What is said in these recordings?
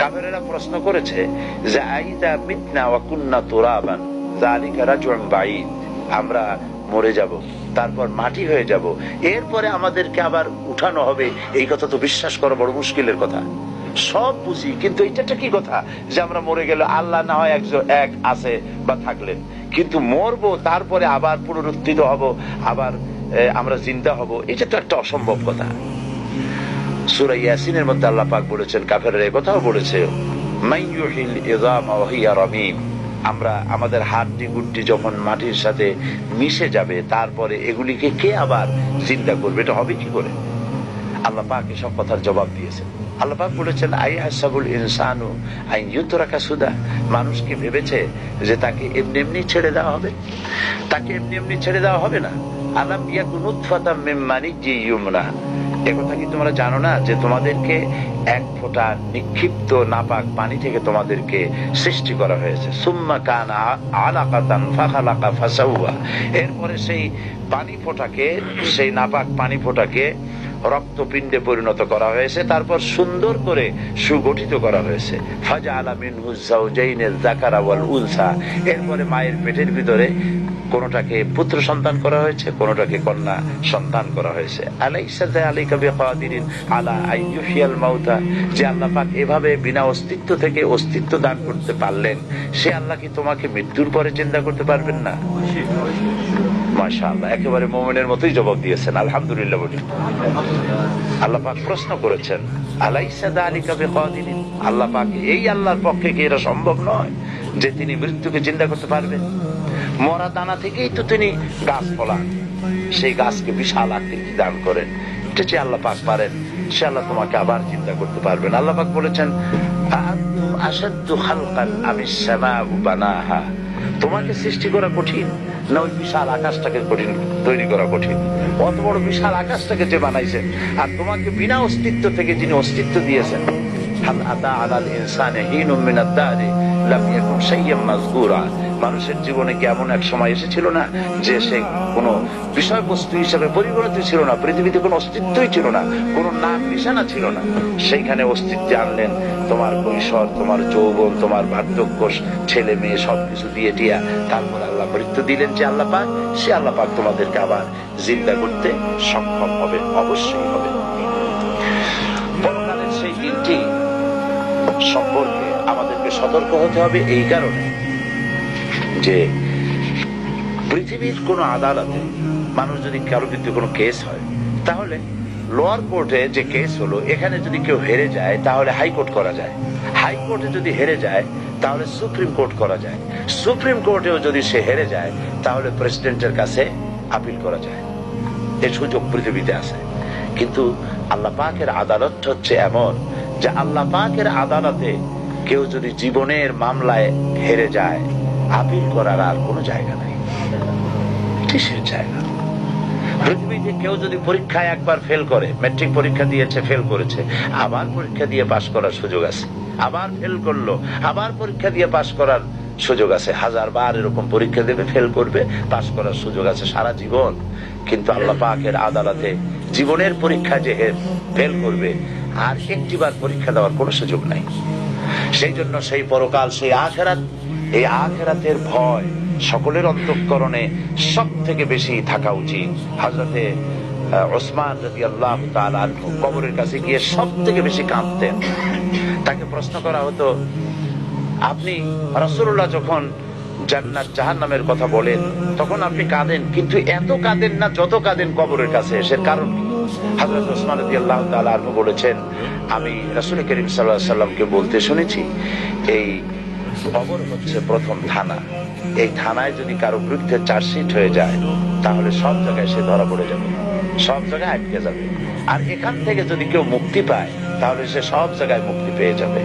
কাফেরেরা প্রশ্ন করেছে যে, আইদা মিতনা ওয়া কুন্না তুরাবান, যালিকা রাজউন বাঈদ, আমরা মরে যাব, তারপর মাটি হয়ে যাব, এরপরে আমাদেরকে আবার উঠানো হবে। এই কথা তো বিশ্বাস করা বড় মুশকিলের কথা। সব বুঝি, কিন্তু এটা কি কথা? যে আমরা মরে গেলে আল্লাহ না হয় একজন এক আছে বা থাকলেন। কিন্তু মরবো, তারপরে আবার পুনরুত্থিত হব, আবার আমরা চিন্তা হব, এটা তো একটা অসম্ভব কথা। সুরা ইয়াসিনের মধ্যে আল্লাহ পাক বলেছেন, কাফেরের এই কথাও বলেছে আমরা আমাদের হাড্ডি গুড্ডি যখন মাটির সাথে মিশে যাবে, তারপরে এগুলিকে কে আবার চিন্তা করবে? এটা হবে কি করে? আল্লাহ পাক এসব কথার জবাব দিয়েছেন। আল্লাহ পাক বলেছেন, আই হাসাবুল ইনসানু আইন ইউতরাকা সুদা মানুষ কি ভেবেছে যে তাকে এমনি এমনি ছেড়ে দেওয়া হবে? তাকে এমনি এমনি ছেড়ে দেওয়া হবে না। আলাম ইয়াকুন উৎফাতাম মিন মানিজ্জি ইউমনা একথা কি তোমরা জানো না? যে তোমাদেরকে এক ফোঁটা নিক্ষিপ্ত নাপাক পানি থেকে তোমাদেরকে সৃষ্টি করা হয়েছে। সুম্মা কানা আলাকাতান ফাখালাকা ফাসাউয়া। এরপরে সেই পানি ফোঁটাকে, সেই নাপাক পানি ফোঁটাকে রক্তপিণ্ডে পরিণত করা হয়েছে। তারপর সুন্দর করে সুগঠিত করা হয়েছে। ফাজা আলামিন হুজাউজাইনের জাকারা ওয়াল উলসা। এরপরে মায়ের পেটের ভিতরে কোনটাকে পুত্র সন্তান করা হয়েছে, কোনটাকে কন্যা সন্তান করা হয়েছে। আলা মাউতা। যে আল্লাহ পাক এভাবে বিনা অস্তিত্ব থেকে অস্তিত্ব দান করতে পারলেন, সে আল্লাহ কি তোমাকে মৃত্যুর পরে চিন্তা করতে পারবেন না? মাশাআল্লাহ, একেবারে মোমেনের মতোই জবাব দিয়েছেন, আলহামদুলিল্লাহ বলি। আল্লাহ পাক প্রশ্ন করেছেন আলাইসাদা আলিকা বিকাদিরিন, আল্লাহ পাক এই আল্লাহর পক্ষে কি এটা সম্ভব নয়? যে তিনি মৃত্যুকে চিন্তা করতে পারবেন। মরা দানা থেকেই তো তিনি গাছ ফলান। সেই গাছকে বিশাল আকৃতি দান করেন। এটা যে আল্লাহ পাক পারেন, সে আল্লাহ তোমাকে আবার চিন্তা করতে পারবেন। আল্লাহ পাক বলেছেন আমি বানাহা। তোমাকে সৃষ্টি করা কঠিন, না ওই বিশাল আকাশটাকে কঠিন, তৈরি করা কঠিন? অত বড় বিশাল আকাশটাকে যে বানাইছেন, আর তোমাকে বিনা অস্তিত্ব থেকে যিনি অস্তিত্ব দিয়েছেন, হাল আলাল ইনসানে মানুষের জীবনে কি এমন এক সময় এসেছিল না যে সে কোনো বিষয়বস্তু হিসেবে পরিগণিত ছিল না, পৃথিবীতে কোনো অস্তিত্বই ছিল না, কোনো নাম নিশানা ছিল না। সেইখানে অস্তিত্বে আনলেন তোমার কৈশোর, তোমার যৌবন, তোমার বার্ধক্য ছেলে মেয়ে সবকিছু দিয়ে টিয়া। তারপর আল্লাহ মৃত্যু দিলেন যে আল্লাহ পাক, সে আল্লাহ পাক তোমাদেরকে আবার জিন্দা করতে সক্ষম হবে, অবশ্যই হবে। সেই দিনটি সম্পর্কে আমাদেরকে সতর্ক হতে হবে এই কারণে যে পৃথিবীর কোন আদালতে মানুষ যদি কারও বিরুদ্ধে কোনো কেস হয়, তাহলে লোয়ার কোর্টে যে কেস হলো, এখানে যদি কেউ হেরে যায়, তাহলে হাইকোর্ট করা যায়। হাইকোর্টে যদি হেরে যায়, তাহলে সুপ্রিম কোর্ট করা যায়। সুপ্রিম কোর্টেও যদি সে হেরে যায়, তাহলে প্রেসিডেন্টের কাছে আপিল করা যায়। এই সুযোগ পৃথিবীতে আছে। কিন্তু আল্লাহ পাকের আদালত হচ্ছে এমন যে আল্লাহ পাকের আদালতে কেউ যদি জীবনের মামলায় হেরে যায়, আপিল করার আর কোনো জায়গা নাই। কিসের জায়গা? কেউ যদি পরীক্ষায় একবার ফেল করে মেট্রিক পরীক্ষা দিয়েছে ফেল করেছে, আবার পরীক্ষা দিয়ে পাশ করার সুযোগ আছে। আবার ফেল করল, আবার পরীক্ষা দিয়ে পাশ করার সুযোগ আছে। হাজার বার এরকম পরীক্ষা দেবে ফেল করবে, পাশ করার সুযোগ আছে সারা জীবন। কিন্তু আল্লাহ পাকের আদালতে জীবনের পরীক্ষা যে ফেল করবে, আর একটিবার পরীক্ষা দেওয়ার কোনো সুযোগ নাই। সেই জন্য সেই পরকাল, সেই আখেরাত, এই আখেরাতের ভয় সকলের অন্তঃকরণে সব থেকে বেশি থাকা উচিত। হাজরতে ওসমান রবি আল্লাহ কবরের কাছে গিয়ে সব থেকে বেশি কাঁদতেন। তাকে প্রশ্ন করা হতো, আপনি রসুল্লাহ যখন জান্নাত জাহান নামের কথা বলেন, তখন আপনি কাঁদেন, কিন্তু এত কাঁদেন না যত কাঁদেন কবরের কাছে এসে কারণ কি? হাজরত ওসমান রদি আল্লাহ তালু বলেছেন, আমি রাসুল করিম সাল্লাহ সাল্লামকে বলতে শুনেছি, এই কবর হচ্ছে প্রথম থানা। এই থানায় যদি কারও বিরুদ্ধে চার্জশিট হয়ে যায়, তাহলে সব জায়গায় সে ধরা পড়ে যাবে, সব জায়গায় আটকে যাবে। আর এখান থেকে যদি কেউ মুক্তি পায়, তাহলে সে সব জায়গায় মুক্তি পেয়ে যাবে।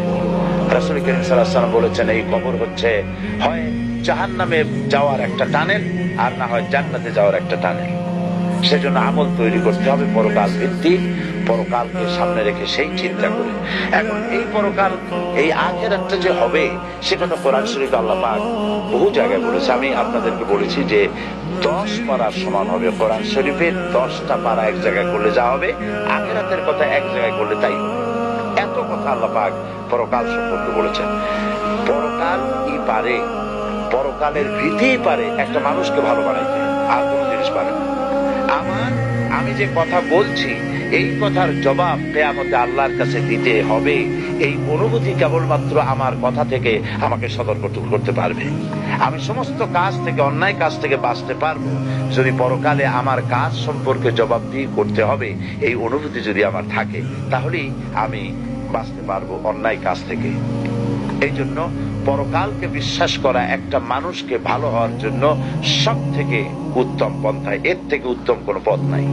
রাসুল করিম সাল্লাম বলেছেন, এই কবর হচ্ছে, হয় জাহান নামে যাওয়ার একটা টানেল, আর না হয় জান্নাতে যাওয়ার একটা টানেল। সেজন্য আমল তৈরি করতে হবে পরকাল ভিত্তিক পরকালকে সামনে রেখে সেই চিন্তা করে। এখন এই পরকাল, এই আখেরাতটা যে হবে সে কথা কোরআন শরীফ আল্লাহ পাক বহু জায়গায় বলেছে। আমি আপনাদেরকে বলেছি যে দশ পাড়ার সমান হবে কোরআন শরীফে, দশটা পাড়া এক জায়গায় করলে যা হবে, আখেরাতের কথা এক জায়গায় করলে তাই এত কথা আল্লাহ পাক পরকাল সম্পর্কে বলেছেন। পরকাল ই পারে, পরকালের ভীতিই পারে, একটা মানুষকে ভালো বানাইতে। আর কোনো জিনিস পারে না। আমার, আমি যে কথা বলছি, এই কথার জবাব কেয়ামতে আল্লাহর কাছে দিতে হবে। এই অনুভূতি কেবলমাত্র আমার কথা থেকে আমাকে সতর্ক করতে পারবে। আমি সমস্ত কাজ থেকে, অন্যায় কাজ থেকে বাঁচতে পারব। যদি পরকালে আমার কাজ সম্পর্কে জবাবদিহি করতে হবে, এই অনুভূতি যদি আমার থাকে, তাহলেই আমি বাঁচতে পারব অন্যায় কাজ থেকে। এই জন্য পরকালকে বিশ্বাস করা একটা মানুষকে ভালো হওয়ার জন্য সব থেকে উত্তম পন্থায় এর থেকে উত্তম কোনো পথ নাই।